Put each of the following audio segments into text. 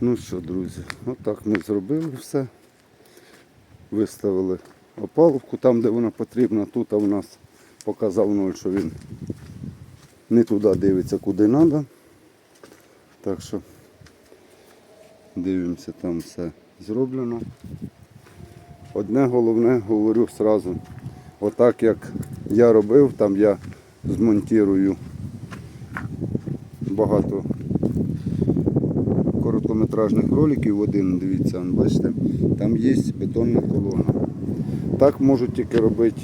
Ну що, друзі, отак ми зробили все. Виставили опалубку там, де вона потрібна. Тут у нас показав ноль, що він не туди дивиться, куди треба. Так що дивимося, там все зроблено. Одне головне, говорю сразу, отак як я робив, там я змонтірую багато короткометражних роликів один, дивіться, бачите, там є бетонна колона. Так можуть тільки робити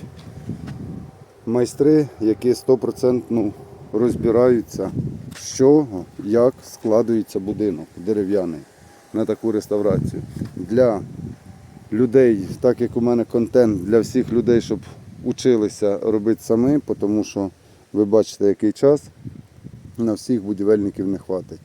майстри, які 100% розбираються, з чого, як складується будинок дерев'яний на таку реставрацію. Для людей, так як у мене контент для всіх людей, щоб училися робити самі, тому що ви бачите, який час на всіх будівельників не хватить.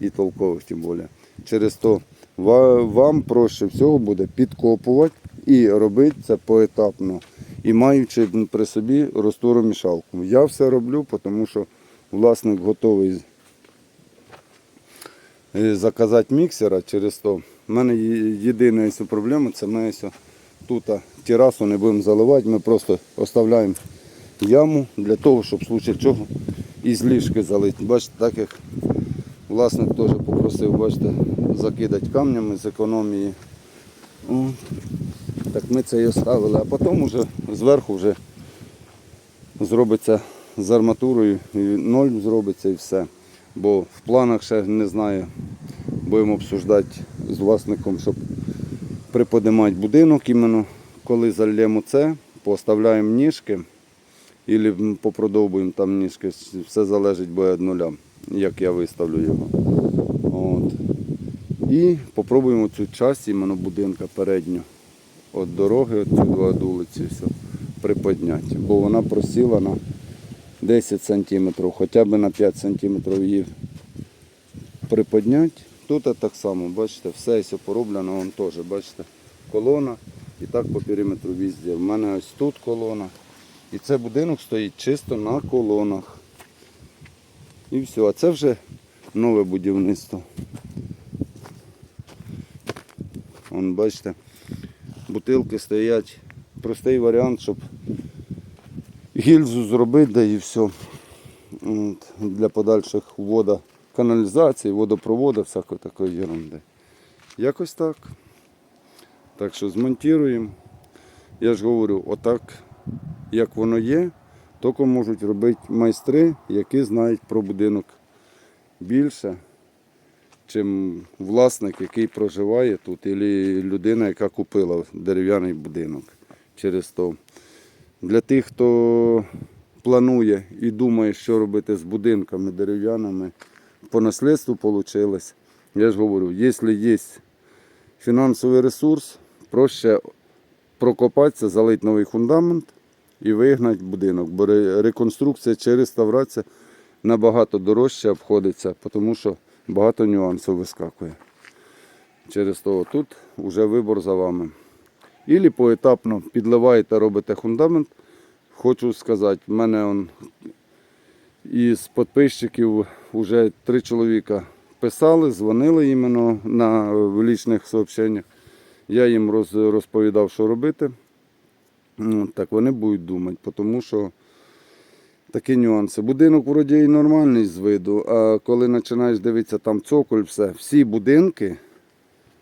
І толкових тим більше. Через то вам проще всього буде підкопувати і робити це поетапно. І маючи при собі розтуромішалку. Я все роблю, тому що власник готовий е, заказати міксера через то. У мене єдина проблема це ми ось тут терасу не будемо заливати, ми просто оставляємо яму для того, щоб в случае чого із ліжки залити. Бачите, так як власник теж попросив, бачите, закидати камнями з економії. О, так ми це і оставили, а потім вже зверху вже зробиться з арматурою, і ноль зробиться і все. Бо в планах ще не знаю, будемо обсуждати з власником, щоб приподимати будинок іменно, коли зальємо це, поставляємо ніжки і попродовбуємо там ніжки. Все залежить буде від нуля, як я виставлю його. От. І попробуємо цю часть іменно будинка передню від дороги, от сюди від вулиці, все, приподняти. Бо вона просіла на 10 сантиметрів, хоча б на 5 сантиметрів її приподняти. Тут так само, бачите, все все пороблено, вон теж, бачите, колона і так по периметру везде. У мене ось тут колона. І це будинок стоїть чисто на колонах. І все, а це вже нове будівництво. Вон, бачите, бутилки стоять. Простий варіант, щоб гільзу зробити, да і все. От, для подальших вода каналізації, водопроводу, всякої такої ерунди. Якось так. Так що змонтуємо. Я ж говорю, отак, як воно є, тільки можуть робити майстри, які знають про будинок більше, чим власник, який проживає тут, або людина, яка купила дерев'яний будинок. Через то. Для тих, хто планує і думає, що робити з будинками дерев'яними, по наслідству вийшло. Я ж говорю, якщо є фінансовий ресурс, проще прокопатися, залити новий фундамент і вигнати будинок. Бо реконструкція чи реставрація набагато дорожче обходиться, тому що багато нюансів вискакує. Через того тут вже вибор за вами. Ілі поетапно підливаєте, робите фундамент. Хочу сказати, в мене он, із підписчиків вже три чоловіка писали, дзвонили іменно на в лічних сообщеннях. Я їм розповідав, що робити. Ну, Так вони будуть думати, тому що такі нюанси. Будинок вроді і нормальний з виду, а коли починаєш дивитися там цоколь, все, всі будинки,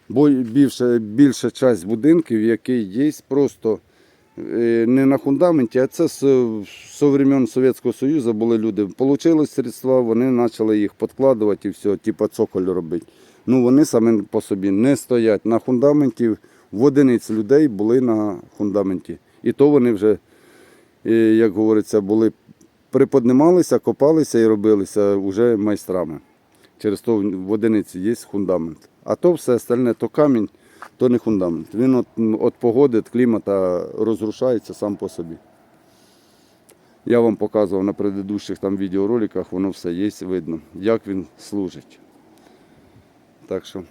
бо більша, більша частина будинків, які є просто е, не на фундаменті, а це з, з времен Совєтського Союзу були люди. Получили средства, вони почали їх підкладувати і все, типу цоколь робити. Ну вони самі по собі не стоять на фундаменті. В одиниць людей були на фундаменті. І то вони вже, як говориться, були приподнималися, копалися і робилися вже майстрами. Через то в одиниці є фундамент. А то все остальне, то камінь, то не фундамент. Він от, от погоди, від клімата розрушається сам по собі. Я вам показував на предыдущих там відеороликах, воно все є, видно, як він служить. Так що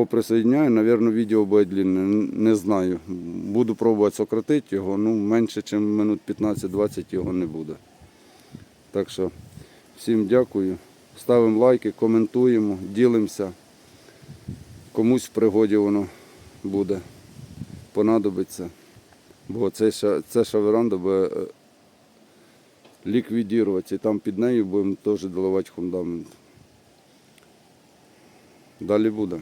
поприсоединяю, мабуть, відео буде длинне, не знаю. Буду пробувати сократити його, ну менше, ніж минут 15-20 його не буде. Так що всім дякую. Ставимо лайки, коментуємо, ділимося. комусь в пригоді воно буде, понадобиться. Бо це це ще веранда буде е, ліквідуватися. І там під нею будемо теж доливати фундамент. Далі буде.